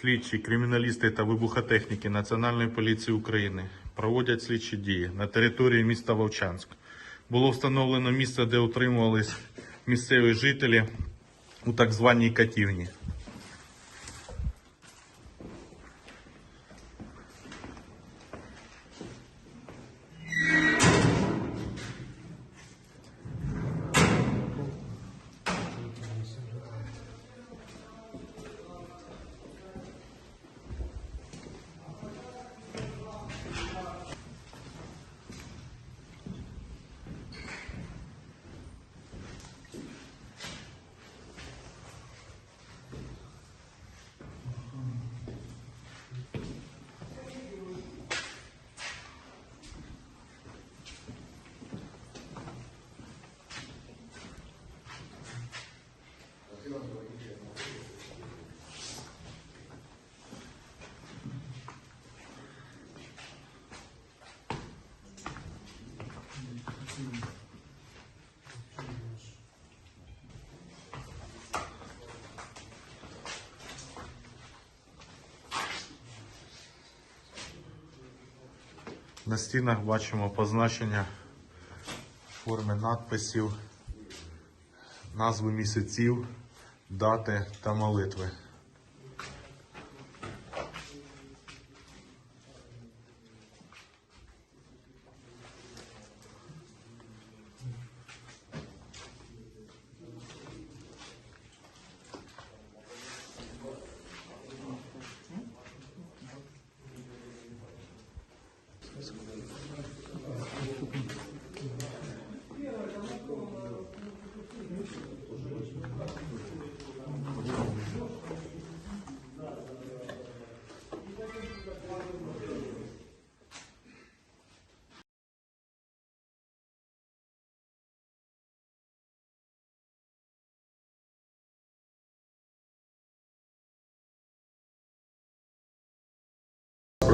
Слідчі, криміналісти та вибухотехніки Національної поліції України проводять слідчі дії на території міста Вовчанськ. Було встановлено місце, де утримувались місцеві жителі у так званій катівні. На стінах бачимо позначення форми надписів, назви місяців, дати та молитви.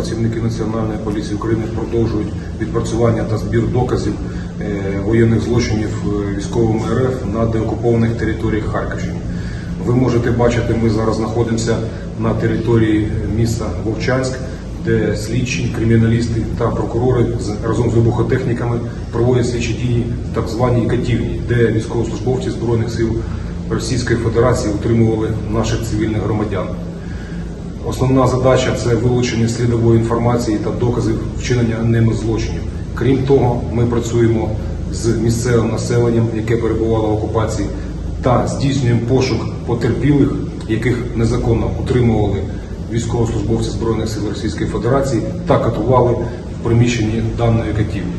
Працівники Національної поліції України продовжують відпрацювання та збір доказів е, воєнних злочинів е, військовими РФ на деокупованих територіях Харківщини. Ви можете бачити, ми зараз знаходимося на території міста Вовчанськ, де слідчі, криміналісти та прокурори разом з вибухотехніками проводять слідчі дії в так званій катівні, де військовослужбовці Збройних сил Російської Федерації утримували наших цивільних громадян. Основна задача це вилучення слідової інформації та доказів вчинення ними злочинів. Крім того, ми працюємо з місцевим населенням, яке перебувало в окупації, та здійснюємо пошук потерпілих, яких незаконно утримували військовослужбовці Збройних сил Російської Федерації та катували в приміщенні даної катівні.